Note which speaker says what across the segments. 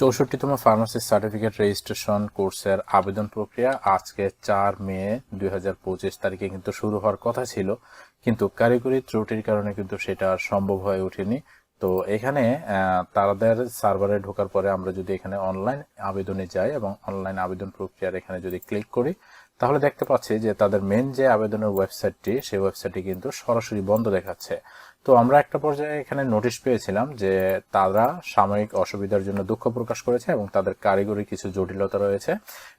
Speaker 1: চৌষট্টিতম pharmacy certificate registration কোর্সের আবেদন প্রক্রিয়া আজকে চার মে দুই হাজার পঁচিশ তারিখে কিন্তু শুরু হওয়ার কথা ছিল, কিন্তু কারিগরি ত্রুটির কারণে কিন্তু সেটা সম্ভব হয়ে ওঠেনি। তো এখানে তাদের সার্ভারে ঢোকার পরে আমরা যদি এখানে অনলাইন আবেদনে যাই এবং অনলাইন আবেদন প্রক্রিয়ার এখানে যদি ক্লিক করি তাহলে দেখতে পাচ্ছি যে তাদের মেন যে আবেদনের ওয়েবসাইটটি সেই ওয়েবসাইটটি কিন্তু সরাসরি বন্ধ দেখাচ্ছে। তো আমরা একটা পর্যায়ে এখানে নোটিশ পেয়েছিলাম যে তারা সাময়িক অসুবিধার জন্য দুঃখ প্রকাশ করেছে এবং তাদের কারিগরি কিছু জটিলতা রয়েছে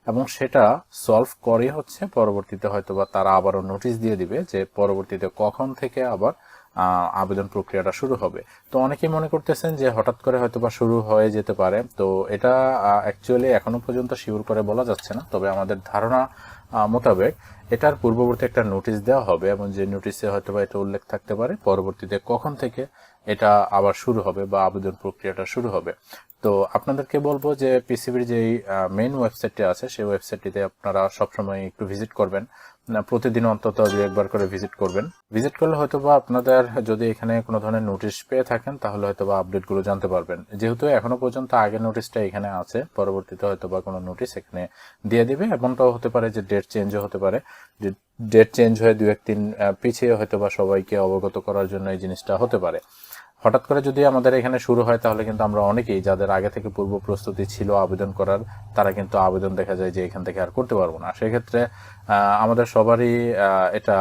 Speaker 1: এবং সেটা সলভ করে হচ্ছে। পরবর্তীতে হয়তো বা তারা আবারও নোটিশ দিয়ে দিবে যে পরবর্তীতে কখন থেকে আবার আবেদন প্রক্রিয়াটা শুরু হবে। তো অনেকেই মনে করতেছেন যে হঠাৎ করে হয়তো বা শুরু হয়ে যেতে পারে। তো এটা অ্যাকচুয়ালি এখনও পর্যন্ত শিওর করে বলা যাচ্ছে না। তবে আমাদের ধারণা মোতাবেক এটার পূর্ববর্তী একটা নোটিশ দেওয়া হবে এবং যে নোটিশে হয়তো বা এটা উল্লেখ থাকতে পারে, পরবর্তীতে কখন থেকে এটা আবার শুরু হবে বা আবেদন প্রক্রিয়াটা শুরু হবে। তো আপনাদেরকে বলব যে পিসিবির যেই মেইন ওয়েবসাইটটি আছে সেই ওয়েবসাইটটিতে আপনারা সবসময় একটু ভিজিট করবেন। না, প্রতিদিন অন্তত দু একবার করে ভিজিট করবেন। ভিজিট করলে হয়তো বা আপনাদের যদি এখানে কোনো ধরনের নোটিশ পেয়ে থাকেন তাহলে হয়তো বা আপডেটগুলো জানতে পারবেন। যেহেতু এখনও পর্যন্ত আগের নোটিশটা এখানে আছে পরবর্তীতে হয়তো বা কোনো নোটিশ এখানে দিয়ে দিবে। এমনটাও হতে পারে যে ডেট চেঞ্জও হতে পারে। যে ডেট চেঞ্জ হয়ে দু একদিন পিছিয়ে হয়তো বা সবাইকে অবগত করার জন্য এই জিনিসটা হতে পারে। হঠাৎ করে যদি আমাদের এখানে শুরু হয়, তাহলে কিন্তু আমরা অনেকেই যাদের আগে থেকে পূর্ব প্রস্তুতি ছিল আবেদন করার, তারা কিন্তু আবেদন দেখা যায় যে এখান থেকে আর করতে পারব না। সেক্ষেত্রে আমাদের সবারই এটা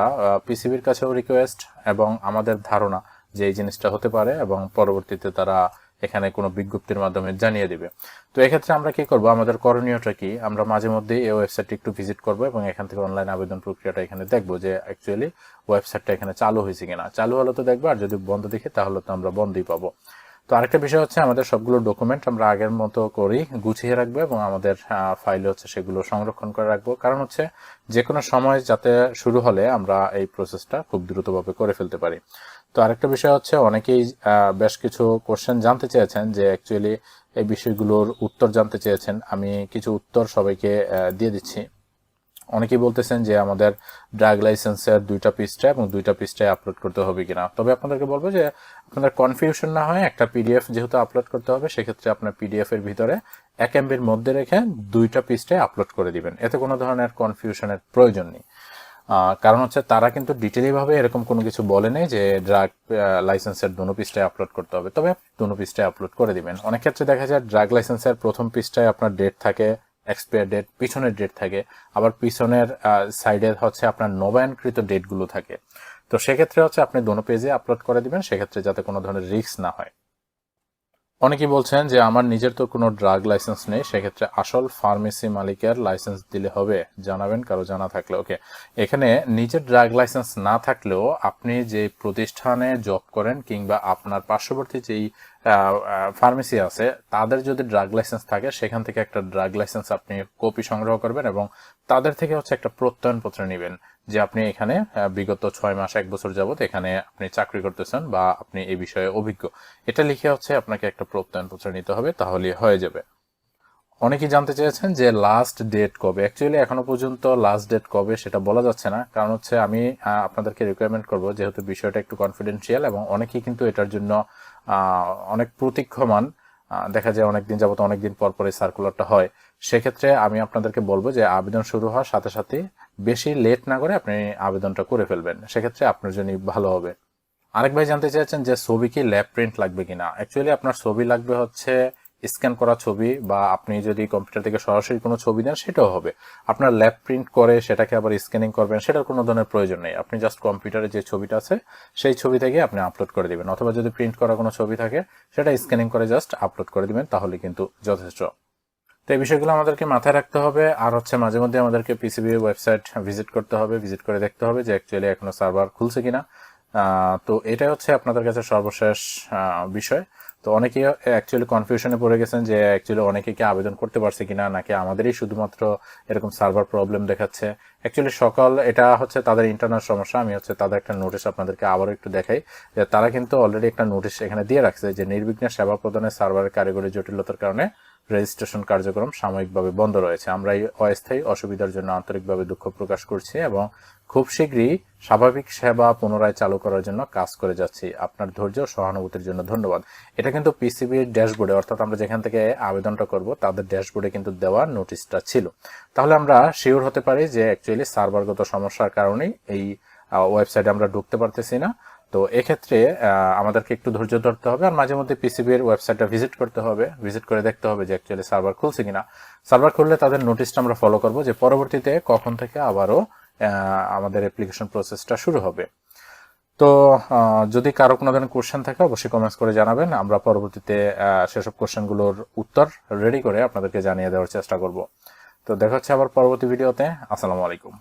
Speaker 1: পিসিবির কাছেও রিকোয়েস্ট এবং আমাদের ধারণা যে এই জিনিসটা হতে পারে এবং পরবর্তীতে তারা এখানে কোনো বিজ্ঞপ্তির মাধ্যমে জানিয়ে দেবে। তো এক্ষেত্রে আমরা কি করব? আমাদের করণীয়টা কি? আমরা মাঝে মধ্যে এই ওয়েবসাইটটি একটু ভিজিট করব এবং এখান থেকে অনলাইন আবেদন প্রক্রিয়াটা এখানে দেখব যে অ্যাকচুয়ালি ওয়েবসাইটটা এখানে চালু হয়েছে কিনা। চালু হলে তো দেখব, আর যদি বন্ধ দেখি তাহলে তো আমরা বন্ধই পাবো। তো আরেকটা বিষয় হচ্ছে আমাদের সবগুলো ডকুমেন্ট আমরা আগের মতো করেই গুছিয়ে রাখব এবং আমাদের ফাইলে হচ্ছে সেগুলো সংরক্ষণ করে রাখব। কারণ হচ্ছে যে কোনো সময় যাতে শুরু হলে আমরা এই প্রসেসটা খুব দ্রুতভাবে করে ফেলতে পারি। তো আরেকটা বিষয় হচ্ছে অনেকেই বেশ কিছু কোশ্চেন জানতে চেয়েছেন যে অ্যাকচুয়ালি এই বিষয়গুলোর উত্তর জানতে চেয়েছেন। আমি কিছু উত্তর সবাইকে দিয়ে দিচ্ছি। অনেকেই বলতেছেন যে আমাদের ড্রাগ লাইসেন্সের দুইটা পৃষ্ঠা এবং দুইটা পৃষ্ঠায় আপলোড করতে হবে কিনা। তবে আপনাদেরকে বলব যে আপনাদের কনফিউশন না হয় একটা পিডিএফ যেহেতু আপলোড করতে হবে, সেক্ষেত্রে আপনার পিডিএফ এর ভিতরে এক এমবির মধ্যে রেখে দুইটা পৃষ্ঠায় আপলোড করে দিবেন। এতে কোনো ধরনের কনফিউশনের প্রয়োজন নেই। কারণ হচ্ছে তারা কিন্তু ডিটেলি ভাবে এরকম কোনো কিছু বলে নেই যে ড্রাগ লাইসেন্সের দুনো পৃষ্ঠায় আপলোড করতে হবে। তবে দুনো পৃষ্ঠায় আপলোড করে দিবেন। অনেক ক্ষেত্রে দেখা যায় ড্রাগ লাইসেন্সের প্রথম পৃষ্ঠায় আপনার ডেট থাকে এক্সপায়ার ডেট পিছনের ডেট থাকে। আবার পিছনের সাইডে হচ্ছে আপনার নবায়নকৃত ডেটগুলো থাকে। তো সেক্ষেত্রে হচ্ছে আপনি দোনো পেজে আপলোড করে দিবেন, সেক্ষেত্রে যাতে কোনো ধরনের রিস্ক না হয়। অনেকেই বলছেন যে, আমার নিজের তো কোনো ড্রাগ লাইসেন্স নেই, সেক্ষেত্রে আসল ফার্মেসি মালিকের লাইসেন্স দিলে হবে। জানাবেন, কারও জানা থাকলে। ওকে এখানে নিজের ড্রাগ লাইসেন্স না থাকলেও আপনি যে প্রতিষ্ঠানে জব করেন কিংবা আপনার পার্শ্ববর্তী যেই ফার্মেসি আছে, তাদের যদি ড্রাগ লাইসেন্স থাকে, সেখান থেকে একটা ড্রাগ লাইসেন্স আপনি কপি সংগ্রহ করবেন এবং তাদের থেকে হচ্ছে একটা প্রত্যয়নপত্র নেবেন যে আপনি এখানে বিগত ছয় মাস, এক বছর যাবত এখানে আপনি চাকরি করতেছেন বা আপনি এই বিষয়ে অভিজ্ঞ। এটা লিখে হচ্ছে আপনাকে একটা প্রত্যয়নপত্র নিতে হবে, তাহলে হয়ে যাবে। অনেকেই জানতে চেয়েছেন যে লাস্ট ডেট কবে? অ্যাকচুয়ালি এখনও পর্যন্ত লাস্ট ডেট কবে সেটা বলা যাচ্ছে না। কারণ হচ্ছে আমি আপনাদেরকে রিকোয়ারমেন্ট করব যেহেতু বিষয়টা একটু কনফিডেন্সিয়াল এবং অনেকেই কিন্তু এটার জন্য অনেক প্রতীক্ষমান দেখা যায় অনেকদিন যাবত অনেকদিন পর পর সার্কুলারটা হয়। সেক্ষেত্রে আমি আপনাদেরকে বলব যে আবেদন শুরু হওয়ার সাথে সাথে বেশি লেট না করে আপনি আবেদনটা করে ফেলবেন। সেক্ষেত্রে আপনার জন্য ভালো হবে। আরেক ভাই জানতে চাইছেন যে ছবি কি ল্যাব প্রিন্ট লাগবে কিনা? অ্যাকচুয়ালি আপনার ছবি লাগবে হচ্ছে স্ক্যান করা ছবি বা আপনি যদি কম্পিউটার থেকে সরাসরি কোনো ছবি দেন, সেটাও হবে। আপনার ল্যাব প্রিন্ট করে সেটাকে আবার স্ক্যানিং করবেন, সেটার কোনো ধরনের প্রয়োজন নেই। আপনি জাস্ট কম্পিউটারে যে ছবিটা আছে, সেই ছবি থেকে আপনি আপলোড করে দিবেন। অথবা যদি প্রিন্ট করা কোনো ছবি থাকে, সেটা স্ক্যানিং করে জাস্ট আপলোড করে দিবেন, তাহলে কিন্তু যথেষ্ট। তো এই বিষয়গুলো আমাদেরকে মাথায় রাখতে হবে। আর হচ্ছে মাঝে মধ্যে আমাদেরকে পিসিবি ওয়েবসাইট ভিজিট করতে হবে, ভিজিট করে দেখতে হবে যে অ্যাকচুয়ালি এখনও সার্ভার খুলছে কিনা। তো এটাই হচ্ছে আপনাদের কাছে সর্বশেষ বিষয়। তো অনেকে অ্যাকচুয়ালি কনফিউশনে পড়ে গেছেন যে অ্যাকচুয়ালি অনেকে কি আবেদন করতে পারছে কিনা, নাকি আমাদেরই শুধুমাত্র এরকম সার্ভার প্রবলেম দেখাচ্ছে? অ্যাকচুয়ালি সকাল, এটা হচ্ছে তাদের ইন্টারনাল সমস্যা, আমি হচ্ছে তাদের একটা নোটিশ আপনাদেরকে আবারও একটু দেখাই, যে তারা কিন্তু অলরেডি একটা নোটিশ এখানে দিয়ে রাখছে যে নির্বিঘ্নে সেবা প্রদানের সার্ভারের কারিগরি জটিলতার কারণে রেজিস্ট্রেশন কার্যক্রম সাময়িকভাবে বন্ধ রয়েছে। আমরা এই অস্থায়ী অসুবিধার জন্য আন্তরিকভাবে দুঃখ প্রকাশ করছি এবং খুব শীঘ্রই স্বাভাবিক সেবা পুনরায় চালু করার জন্য কাজ করে যাচ্ছি। আপনার ধৈর্য সহানুভূতির জন্য ধন্যবাদ। এটা কিন্তু পিসিবির ড্যাশবোর্ডে, অর্থাৎ আমরা যেখান থেকে আবেদনটা করব, তাদের ড্যাশবোর্ডে কিন্তু দেওয়া নোটিশটা ছিল। তাহলে আমরা শিওর হতে পারি যে অ্যাকচুয়ালি সার্ভারগত সমস্যার কারণেই এই ওয়েবসাইটে আমরা ঢুকতে পারতেছি না। তো এক্ষেত্রে আমাদেরকে একটু ধৈর্য ধরতে হবে আর মাঝে মধ্যে পিসিবির ওয়েবসাইটটা ভিজিট করতে হবে। ভিজিট করে দেখতে হবে যে অ্যাকচুয়ালি সার্ভার খুলছে কিনা। সার্ভার খুললে তাদের নোটিশটা আমরা ফলো করব যে পরবর্তীতে কখন থেকে আবারও আমাদের অ্যাপ্লিকেশন প্রসেসটা শুরু হবে। তো যদি কারও কোনো ধরনের কোশ্চেন থাকে, অবশ্যই কমেন্টস করে জানাবেন। আমরা পরবর্তীতে সেসব কোশ্চেনগুলোর উত্তর রেডি করে আপনাদেরকে জানিয়ে দেওয়ার চেষ্টা করব। তো দেখা হচ্ছে আবার পরবর্তী ভিডিওতে আসসালামু আলাইকুম।